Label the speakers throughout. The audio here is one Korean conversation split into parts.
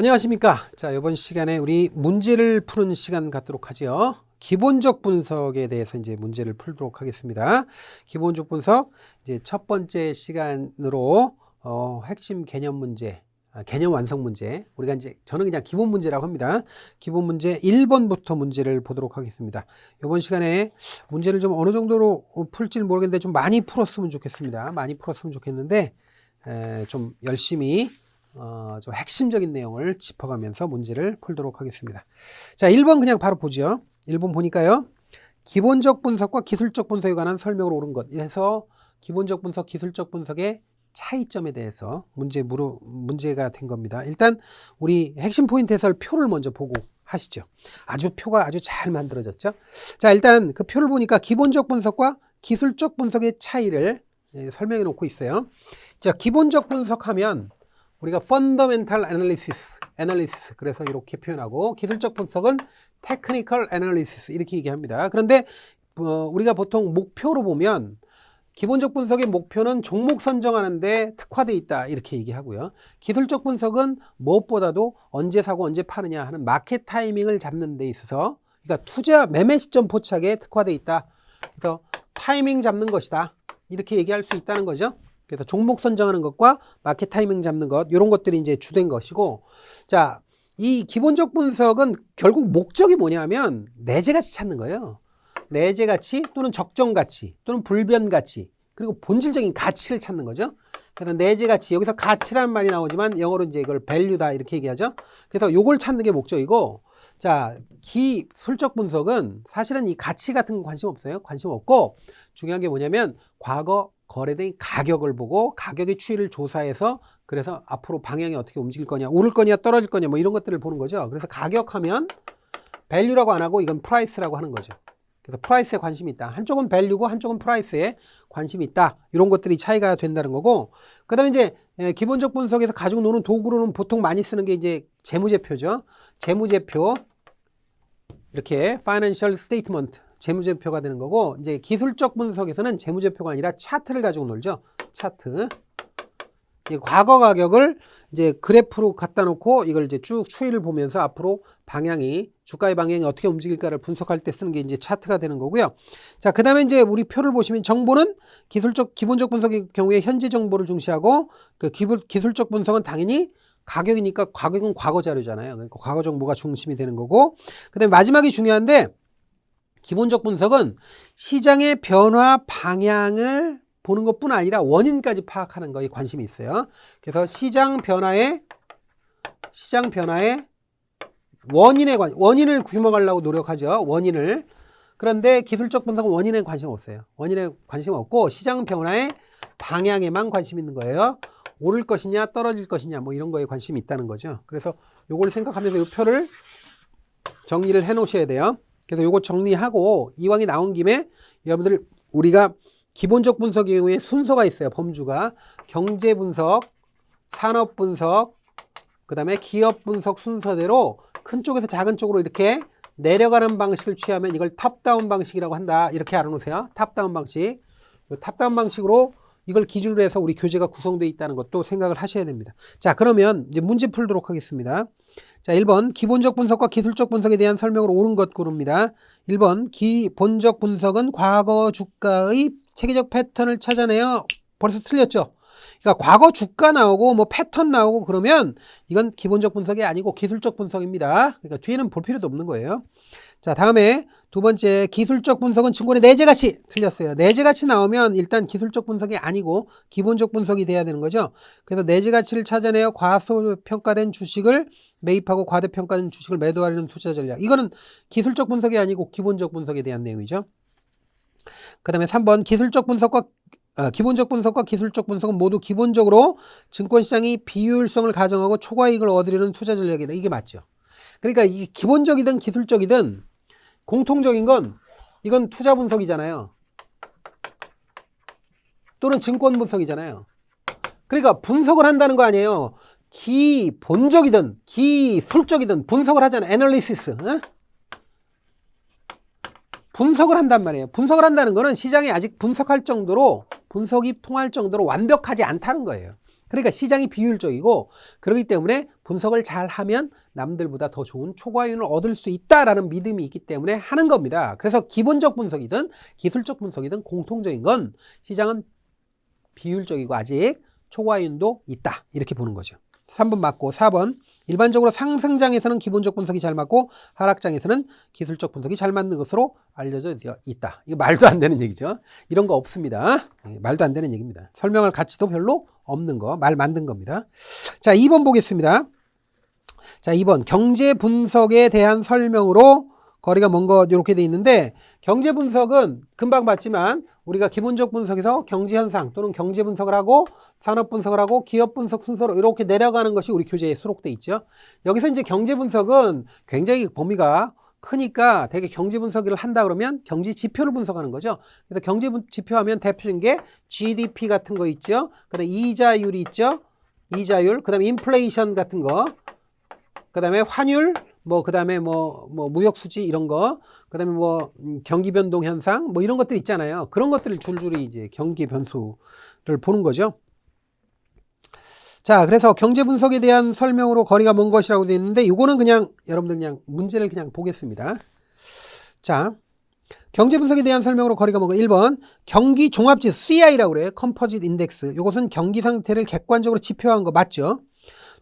Speaker 1: 안녕하십니까. 자, 이번 시간에 우리 문제를 푸는 시간 갖도록 하지요. 기본적 분석에 대해서 이제 문제를 풀도록 하겠습니다. 기본적 분석, 이제 첫 번째 시간으로, 어, 핵심 개념 문제, 아, 개념 완성 문제. 우리가 이제, 저는 그냥 기본 문제라고 합니다. 기본 문제 1번부터 문제를 보도록 하겠습니다. 이번 시간에 문제를 좀 어느 정도로 풀지는 모르겠는데 좀 많이 풀었으면 좋겠습니다. 많이 풀었으면 좋겠는데, 에, 좀 열심히 어, 좀 핵심적인 내용을 짚어가면서 문제를 풀도록 하겠습니다. 자, 1번 그냥 바로 보죠. 1번 보니까요. 기본적 분석과 기술적 분석에 관한 설명을 옳은 것. 이래서 기본적 분석, 기술적 분석의 차이점에 대해서 문제 물어, 문제가 된 겁니다. 일단 우리 핵심 포인트 해설 표를 먼저 보고 하시죠. 아주 표가 아주 잘 만들어졌죠. 자, 일단 그 표를 보니까 기본적 분석과 기술적 분석의 차이를 예, 설명해 놓고 있어요. 자, 기본적 분석하면 우리가 fundamental analysis, analysis 그래서 이렇게 표현하고 기술적 분석은 technical analysis 이렇게 얘기합니다. 그런데 어, 우리가 보통 목표로 보면 기본적 분석의 목표는 종목 선정하는데 특화돼 있다 이렇게 얘기하고요. 기술적 분석은 무엇보다도 언제 사고 언제 파느냐 하는 마켓 타이밍을 잡는 데 있어서 그러니까 투자 매매 시점 포착에 특화돼 있다. 그래서 타이밍 잡는 것이다. 이렇게 얘기할 수 있다는 거죠. 그래서 종목 선정하는 것과 마켓 타이밍 잡는 것 이런 것들이 이제 주된 것이고 자, 이 기본적 분석은 결국 목적이 뭐냐면 내재 가치 찾는 거예요. 내재 가치 또는 적정 가치 또는 불변 가치 그리고 본질적인 가치를 찾는 거죠. 그래서 내재 가치 여기서 가치라는 말이 나오지만 영어로 이제 이걸 value다 이렇게 얘기하죠. 그래서 요걸 찾는 게 목적이고 자, 기술적 분석은 사실은 이 가치 같은 건 관심 없어요. 관심 없고 중요한 게 뭐냐면 과거 거래된 가격을 보고 가격의 추이를 조사해서 그래서 앞으로 방향이 어떻게 움직일 거냐, 오를 거냐, 떨어질 거냐 뭐 이런 것들을 보는 거죠. 그래서 가격하면 밸류라고 안 하고 이건 프라이스라고 하는 거죠. 그래서 프라이스에 관심이 있다. 한쪽은 밸류고 한쪽은 프라이스에 관심이 있다. 이런 것들이 차이가 된다는 거고. 그 다음에 이제 예, 기본적 분석에서 가지고 노는 도구로는 보통 많이 쓰는 게 이제 재무제표죠. 재무제표 이렇게 financial statement 재무제표가 되는 거고 이제 기술적 분석에서는 재무제표가 아니라 차트를 가지고 놀죠. 차트. 이 과거 가격을 이제 그래프로 갖다 놓고 이걸 이제 쭉 추이를 보면서 앞으로 방향이 주가의 방향이 어떻게 움직일까를 분석할 때 쓰는 게 이제 차트가 되는 거고요. 자, 그다음에 이제 우리 표를 보시면 정보는 기술적 기본적 분석의 경우에 현재 정보를 중시하고 그 기술, 기술적 분석은 당연히 가격이니까 가격은 과거 자료잖아요. 그러니까 과거 정보가 중심이 되는 거고. 그다음에 마지막이 중요한데 기본적 분석은 시장의 변화 방향을 보는 것뿐 아니라 원인까지 파악하는 거에 관심이 있어요. 그래서 시장 변화에 시장 변화에 원인에 관 원인을 규명하려고 노력하죠. 원인을 그런데 기술적 분석은 원인에 관심 없어요. 원인에 관심 없고 시장 변화의 방향에만 관심 있는 거예요. 오를 것이냐 떨어질 것이냐 뭐 이런 거에 관심이 있다는 거죠. 그래서 요걸 생각하면서 이 표를 정리를 해 놓으셔야 돼요. 그래서 요거 정리하고 이왕이 나온 김에 여러분들 우리가 기본적 분석의 경우에 순서가 있어요. 범주가 경제 분석, 산업 분석, 그 다음에 기업 분석 순서대로 큰 쪽에서 작은 쪽으로 이렇게 내려가는 방식을 취하면 이걸 탑다운 방식이라고 한다. 이렇게 알아놓으세요. 탑다운 방식. 요 탑다운 방식으로 이걸 기준으로 해서 우리 교재가 구성되어 있다는 것도 생각을 하셔야 됩니다. 자, 그러면 이제 문제 풀도록 하겠습니다. 자, 1번 기본적 분석과 기술적 분석에 대한 설명을 옳은 것 고릅니다. 1번 기본적 분석은 과거 주가의 체계적 패턴을 찾아내어 벌써 틀렸죠. 그러니까 과거 주가 나오고 뭐 패턴 나오고 그러면 이건 기본적 분석이 아니고 기술적 분석입니다. 그러니까 뒤에는 볼 필요도 없는 거예요. 자, 다음에 두 번째 기술적 분석은 증권의 내재 가치 틀렸어요. 내재 가치 나오면 일단 기술적 분석이 아니고 기본적 분석이 돼야 되는 거죠. 그래서 내재 가치를 찾아내어 과소평가된 주식을 매입하고 과대평가된 주식을 매도하려는 투자 전략. 이거는 기술적 분석이 아니고 기본적 분석에 대한 내용이죠. 그 다음에 3번 기술적 분석과 아, 기본적 분석과 기술적 분석은 모두 기본적으로 증권시장이 비효율성을 가정하고 초과이익을 얻으려는 투자 전략이다. 이게 맞죠. 그러니까 이 기본적이든 기술적이든 공통적인 건 이건 투자 분석이잖아요. 또는 증권 분석이잖아요. 그러니까 분석을 한다는 거 아니에요. 기본적이든 기술적이든 분석을 하잖아요. 애널리시스. 어? 분석을 한단 말이에요. 분석을 한다는 거는 시장이 아직 분석할 정도로 분석이 통할 정도로 완벽하지 않다는 거예요. 그러니까 시장이 비효율적이고 그렇기 때문에 분석을 잘 하면 남들보다 더 좋은 초과이윤을 얻을 수 있다라는 믿음이 있기 때문에 하는 겁니다. 그래서 기본적 분석이든 기술적 분석이든 공통적인 건 시장은 비효율적이고 아직 초과이윤도 있다. 이렇게 보는 거죠. 3번 맞고 4번 일반적으로 상승장에서는 기본적 분석이 잘 맞고 하락장에서는 기술적 분석이 잘 맞는 것으로 알려져 있다. 이거 말도 안 되는 얘기죠. 이런 거 없습니다. 예, 말도 안 되는 얘기입니다. 설명할 가치도 별로 없는 거, 말 만든 겁니다. 자, 2번 보겠습니다. 자, 2번 경제 분석에 대한 설명으로 거리가 먼것 이렇게 돼 있는데 경제 분석은 금방 봤지만 우리가 기본적 분석에서 경제 현상 또는 경제 분석을 하고 산업 분석을 하고 기업 분석 순서로 이렇게 내려가는 것이 우리 교재에 수록돼 있죠. 여기서 이제 경제 분석은 굉장히 범위가 크니까 되게 경제 분석을 한다 그러면 경제 지표를 분석하는 거죠. 그래서 경제 분- 지표 하면 대표적인 게 GDP 같은 거 있죠. 그다음에 이자율이 있죠. 이자율, 그다음에 인플레이션 같은 거, 그다음에 환율, 뭐 그다음에 뭐 뭐 무역 수지 이런 거, 그다음에 뭐 음, 경기 변동 현상, 뭐 이런 것들 있잖아요. 그런 것들을 줄줄이 이제 경기 변수를 보는 거죠. 자, 그래서 경제 분석에 대한 설명으로 거리가 먼 것이라고 되어 있는데 이거는 그냥 여러분들 그냥 문제를 그냥 보겠습니다. 자, 경제 분석에 대한 설명으로 거리가 먼거 1번 경기 종합지수 CI라고 그래요. 컴포짓 인덱스. 이것은 경기 상태를 객관적으로 지표한 거 맞죠?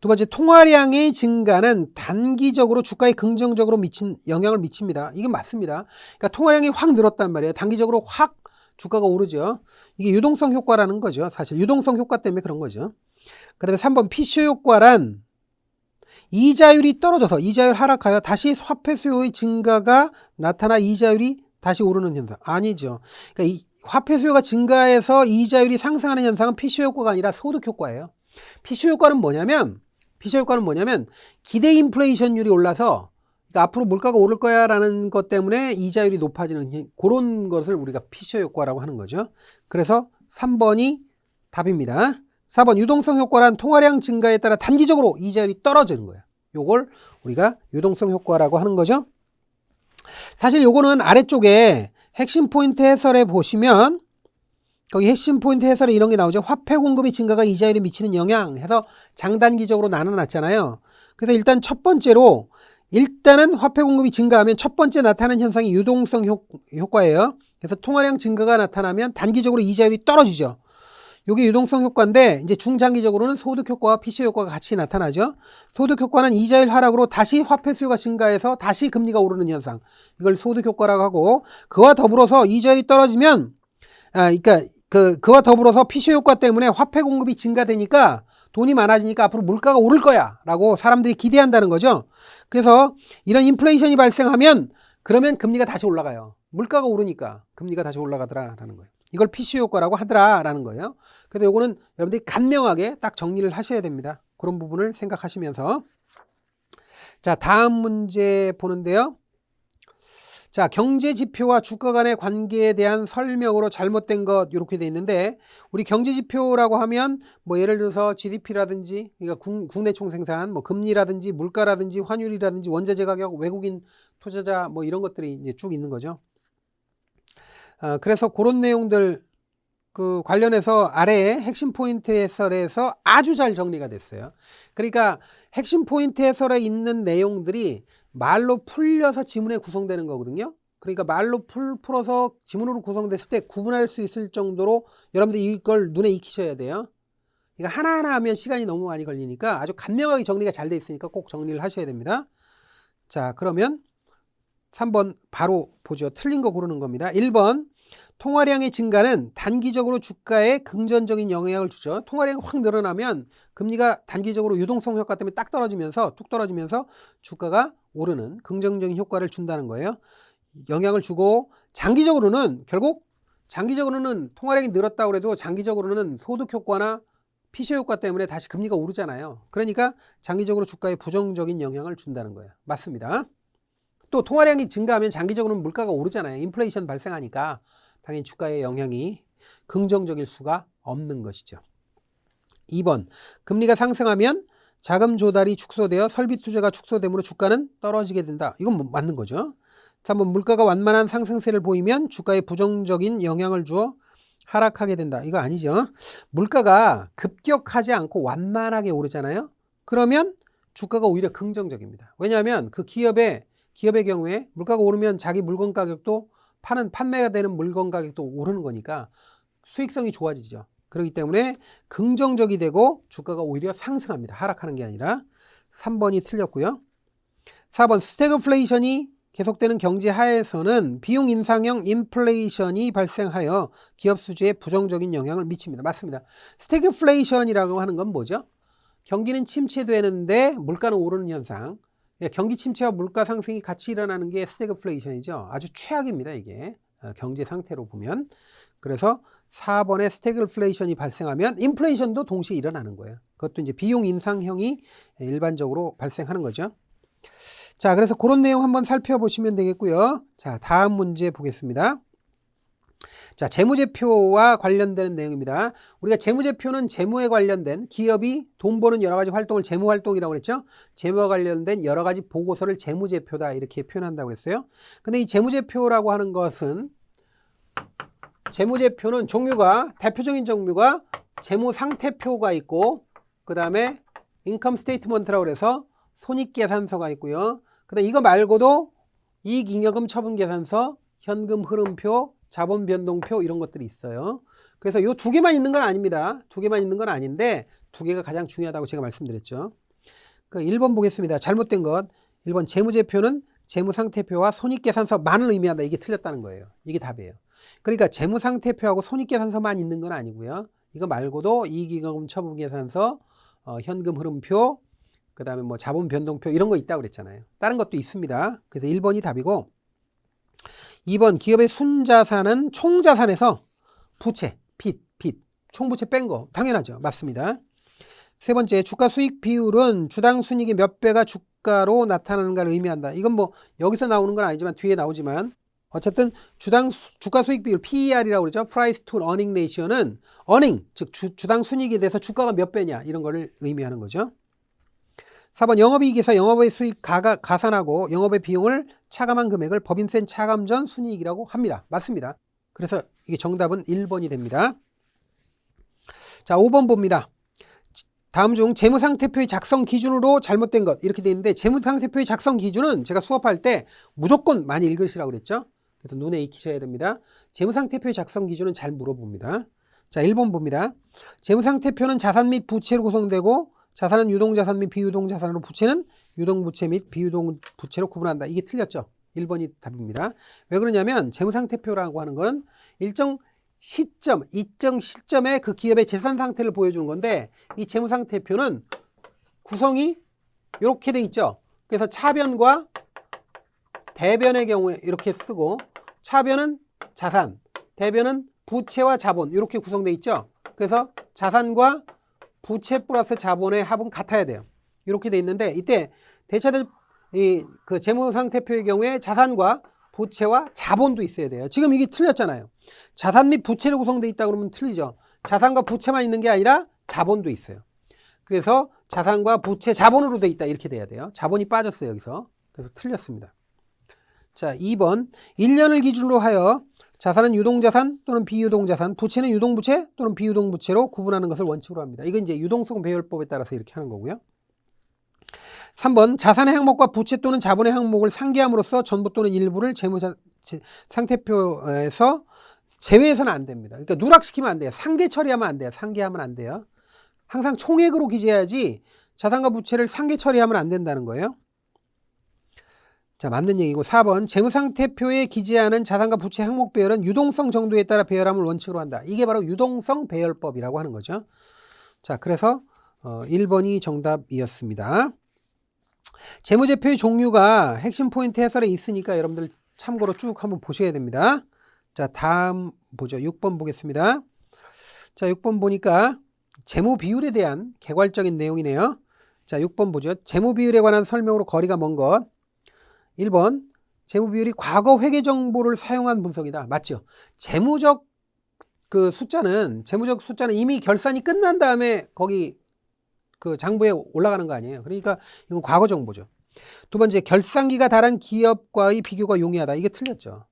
Speaker 1: 두 번째 통화량의 증가는 단기적으로 주가에 긍정적으로 미친 영향을 미칩니다. 이게 맞습니다. 그러니까 통화량이 확 늘었단 말이에요. 단기적으로 확 주가가 오르죠. 이게 유동성 효과라는 거죠. 사실 유동성 효과 때문에 그런 거죠. 그다음에 3번 피쇼 효과란 이자율이 떨어져서 이자율 하락하여 다시 화폐 수요의 증가가 나타나 이자율이 다시 오르는 현상 아니죠. 그러니까 이 화폐 수요가 증가해서 이자율이 상승하는 현상은 피쇼 효과가 아니라 소득 효과예요. 피쇼 효과는 뭐냐면 피쇼 효과는 뭐냐면 기대 인플레이션율이 올라서 그러니까 앞으로 물가가 오를 거야라는 것 때문에 이자율이 높아지는 현- 그런 것을 우리가 피쇼 효과라고 하는 거죠. 그래서 3번이 답입니다. 4번 유동성 효과란 통화량 증가에 따라 단기적으로 이자율이 떨어지는 거예요. 요걸 우리가 유동성 효과라고 하는 거죠. 사실 요거는 아래쪽에 핵심 포인트 해설에 보시면 거기 핵심 포인트 해설에 이런 게 나오죠. 화폐 공급의 증가가 이자율에 미치는 영향 해서 장단기적으로 나눠놨잖아요. 그래서 일단 첫 번째로 일단은 화폐 공급이 증가하면 첫 번째 나타나는 현상이 유동성 효, 효과예요. 그래서 통화량 증가가 나타나면 단기적으로 이자율이 떨어지죠. 이게 유동성 효과인데 이제 중장기적으로는 소득 효과와 PC 효과가 같이 나타나죠. 소득 효과는 이자율 하락으로 다시 화폐 수요가 증가해서 다시 금리가 오르는 현상. 이걸 소득 효과라고 하고 그와 더불어서 이자율이 떨어지면 아, 그러니까 그 그와 더불어서 PC 효과 때문에 화폐 공급이 증가되니까 돈이 많아지니까 앞으로 물가가 오를 거야 라고 사람들이 기대한다는 거죠. 그래서 이런 인플레이션이 발생하면 그러면 금리가 다시 올라가요. 물가가 오르니까 금리가 다시 올라가더라라는 거예요. 이걸 PC 효과라고 하더라라는 거예요. 그래서 요거는 여러분들이 간명하게 딱 정리를 하셔야 됩니다. 그런 부분을 생각하시면서 자 다음 문제 보는데요. 자 경제 지표와 주가 간의 관계에 대한 설명으로 잘못된 것 이렇게 돼 있는데 우리 경제 지표라고 하면 뭐 예를 들어서 GDP라든지 그러니까 국, 국내 총생산 뭐 금리라든지 물가라든지 환율이라든지 원자재 가격 외국인 투자자 뭐 이런 것들이 이제 쭉 있는 거죠. 아, 그래서 그런 내용들 그 관련해서 아래에 핵심 포인트 해설에서 아주 잘 정리가 됐어요. 그러니까 핵심 포인트 해설에 있는 내용들이 말로 풀려서 지문에 구성되는 거거든요. 그러니까 말로 풀, 풀어서 지문으로 구성됐을 때 구분할 수 있을 정도로 여러분들 이걸 눈에 익히셔야 돼요. 그러니까 하나하나 하면 시간이 너무 많이 걸리니까 아주 간명하게 정리가 잘 돼 있으니까 꼭 정리를 하셔야 됩니다. 자, 그러면 3번 바로 보죠. 틀린 거 고르는 겁니다. 1번 통화량의 증가는 단기적으로 주가에 긍정적인 영향을 주죠. 통화량이 확 늘어나면 금리가 단기적으로 유동성 효과 때문에 딱 떨어지면서 뚝 떨어지면서 주가가 오르는 긍정적인 효과를 준다는 거예요. 영향을 주고 장기적으로는 결국 장기적으로는 통화량이 늘었다고 해도 장기적으로는 소득 효과나 피시 효과 때문에 다시 금리가 오르잖아요. 그러니까 장기적으로 주가에 부정적인 영향을 준다는 거예요. 맞습니다. 또 통화량이 증가하면 장기적으로는 물가가 오르잖아요. 인플레이션 발생하니까 당연히 주가에 영향이 긍정적일 수가 없는 것이죠. 2번 금리가 상승하면 자금 조달이 축소되어 설비 투자가 축소되므로 주가는 떨어지게 된다. 이건 뭐 맞는 거죠. 3번 물가가 완만한 상승세를 보이면 주가에 부정적인 영향을 주어 하락하게 된다. 이거 아니죠. 물가가 급격하지 않고 완만하게 오르잖아요. 그러면 주가가 오히려 긍정적입니다. 왜냐하면 그 기업의 기업의 경우에 물가가 오르면 자기 물건 가격도 파는 판매가 되는 물건 가격도 오르는 거니까 수익성이 좋아지죠. 그렇기 때문에 긍정적이 되고 주가가 오히려 상승합니다. 하락하는 게 아니라 3번이 틀렸고요. 4번 스태그플레이션이 계속되는 경제 하에서는 비용 인상형 인플레이션이 발생하여 기업 수주에 부정적인 영향을 미칩니다. 맞습니다. 스태그플레이션이라고 하는 건 뭐죠? 경기는 침체되는데 물가는 오르는 현상. 예, 경기 침체와 물가 상승이 같이 일어나는 게 스태그플레이션이죠. 아주 최악입니다, 이게. 어, 경제 상태로 보면. 그래서 4번에 스태그플레이션이 발생하면 인플레이션도 동시에 일어나는 거예요. 그것도 이제 비용 인상형이 일반적으로 발생하는 거죠. 자, 그래서 그런 내용 한번 살펴보시면 되겠고요. 자, 다음 문제 보겠습니다. 자, 재무제표와 관련되는 내용입니다. 우리가 재무제표는 재무에 관련된 기업이 돈 버는 여러 가지 활동을 재무활동이라고 그랬죠. 재무와 관련된 여러 가지 보고서를 재무제표다 이렇게 표현한다고 그랬어요. 근데 이 재무제표라고 하는 것은 재무제표는 종류가 대표적인 종류가 재무상태표가 있고 그 다음에 인컴 스테이트먼트라고 그래서 손익계산서가 있고요. 그다음 이거 말고도 이익잉여금 처분계산서, 현금 흐름표, 자본 변동표 이런 것들이 있어요. 그래서 요두 개만 있는 건 아닙니다. 두 개만 있는 건 아닌데 두 개가 가장 중요하다고 제가 말씀드렸죠. 그 1번 보겠습니다. 잘못된 것. 1번 재무제표는 재무상태표와 손익계산서만을 의미한다. 이게 틀렸다는 거예요. 이게 답이에요. 그러니까 재무상태표하고 손익계산서만 있는 건 아니고요. 이거 말고도 이익잉여금 처분계산서, 어, 현금 흐름표, 그 다음에 뭐 자본 변동표 이런 거 있다고 그랬잖아요. 다른 것도 있습니다. 그래서 1번이 답이고 2번 기업의 순자산은 총자산에서 부채, 빚, 빚, 총부채 뺀 거 당연하죠. 맞습니다. 세 번째 주가 수익 비율은 주당 순이익의 몇 배가 주가로 나타나는가를 의미한다. 이건 뭐 여기서 나오는 건 아니지만 뒤에 나오지만 어쨌든 주당 수- 주가 수익 비율 PER이라고 그러죠. Price to Earning Ratio는 earning 즉 주, 주당 순이익에 대해서 주가가 몇 배냐 이런 거를 의미하는 거죠. 4번 영업이익에서 영업의 수익 가가, 가산하고 영업의 비용을 차감한 금액을 법인세 차감 전 순이익이라고 합니다. 맞습니다. 그래서 이게 정답은 1번이 됩니다. 자, 5번 봅니다. 다음 중 재무상태표의 작성 기준으로 잘못된 것 이렇게 되어 있는데 재무상태표의 작성 기준은 제가 수업할 때 무조건 많이 읽으시라고 그랬죠. 그래서 눈에 익히셔야 됩니다. 재무상태표의 작성 기준은 잘 물어봅니다. 자, 1번 봅니다. 재무상태표는 자산 및 부채로 구성되고 자산은 유동자산 및 비유동자산으로 부채는 유동부채 및 비유동부채로 구분한다. 이게 틀렸죠. 1번이 답입니다. 왜 그러냐면 재무상태표라고 하는 거는 일정 시점, 일정 시점에 그 기업의 재산 상태를 보여주는 건데 이 재무상태표는 구성이 이렇게 돼 있죠. 그래서 차변과 대변의 경우에 이렇게 쓰고 차변은 자산, 대변은 부채와 자본 이렇게 구성돼 있죠. 그래서 자산과 부채 플러스 자본의 합은 같아야 돼요. 이렇게 돼 있는데 이때 대차들 이그 재무 상태표의 경우에 자산과 부채와 자본도 있어야 돼요. 지금 이게 틀렸잖아요. 자산 및 부채로 구성돼 있다 그러면 틀리죠. 자산과 부채만 있는 게 아니라 자본도 있어요. 그래서 자산과 부채 자본으로 돼 있다 이렇게 돼야 돼요. 자본이 빠졌어요 여기서. 그래서 틀렸습니다. 자, 2번 1년을 기준으로 하여 자산은 유동자산 또는 비유동자산, 부채는 유동부채 또는 비유동부채로 구분하는 것을 원칙으로 합니다. 이건 이제 유동성 배열법에 따라서 이렇게 하는 거고요. 3번 자산의 항목과 부채 또는 자본의 항목을 상기함으로써 전부 또는 일부를 재무 상태표에서 제외해서는 안 됩니다. 그러니까 누락시키면 안 돼요. 상계 처리하면 안 돼요. 상계하면 안 돼요. 항상 총액으로 기재해야지 자산과 부채를 상계 처리하면 안 된다는 거예요. 자, 맞는 얘기고 4번 재무상태표에 기재하는 자산과 부채 항목 배열은 유동성 정도에 따라 배열함을 원칙으로 한다. 이게 바로 유동성 배열법이라고 하는 거죠. 자, 그래서 어, 1번이 정답이었습니다. 재무제표의 종류가 핵심 포인트 해설에 있으니까 여러분들 참고로 쭉 한번 보셔야 됩니다. 자, 다음 보죠. 6번 보겠습니다. 자, 6번 보니까 재무 비율에 대한 개괄적인 내용이네요. 자, 6번 보죠. 재무 비율에 관한 설명으로 거리가 먼 것. 1번 재무 비율이 과거 회계 정보를 사용한 분석이다. 맞죠? 재무적 그 숫자는 재무적 숫자는 이미 결산이 끝난 다음에 거기 그 장부에 올라가는 거 아니에요. 그러니까 이건 과거 정보죠. 두 번째 결산기가 다른 기업과의 비교가 용이하다. 이게 틀렸죠.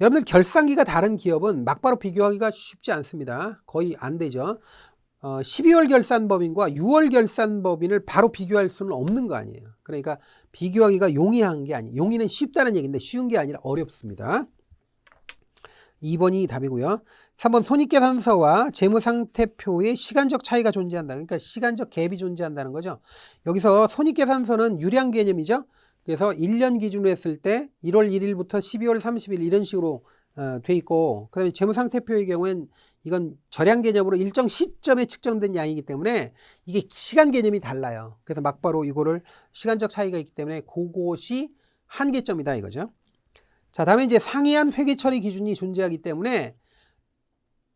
Speaker 1: 여러분들 결산기가 다른 기업은 막바로 비교하기가 쉽지 않습니다. 거의 안 되죠. 어, 12월 결산법인과 6월 결산법인을 바로 비교할 수는 없는 거 아니에요. 그러니까 비교하기가 용이한 게 아니에요. 용이는 쉽다는 얘기인데 쉬운 게 아니라 어렵습니다. 2번이 답이고요. 3번 손익계산서와 재무상태표의 시간적 차이가 존재한다. 그러니까 시간적 갭이 존재한다는 거죠. 여기서 손익계산서는 유량 개념이죠. 그래서 1년 기준으로 했을 때 1월 1일부터 12월 30일 이런 식으로 어, 돼 있고 그다음에 재무상태표의 경우엔 이건 절량 개념으로 일정 시점에 측정된 양이기 때문에 이게 시간 개념이 달라요. 그래서 막바로 이거를 시간적 차이가 있기 때문에 그것이 한계점이다 이거죠. 자, 다음에 이제 상이한 회계 처리 기준이 존재하기 때문에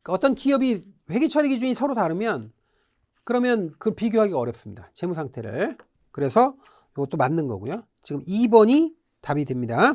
Speaker 1: 어떤 기업이 회계 처리 기준이 서로 다르면 그러면 그 비교하기 어렵습니다. 재무 상태를. 그래서 이것도 맞는 거고요. 지금 2번이 답이 됩니다.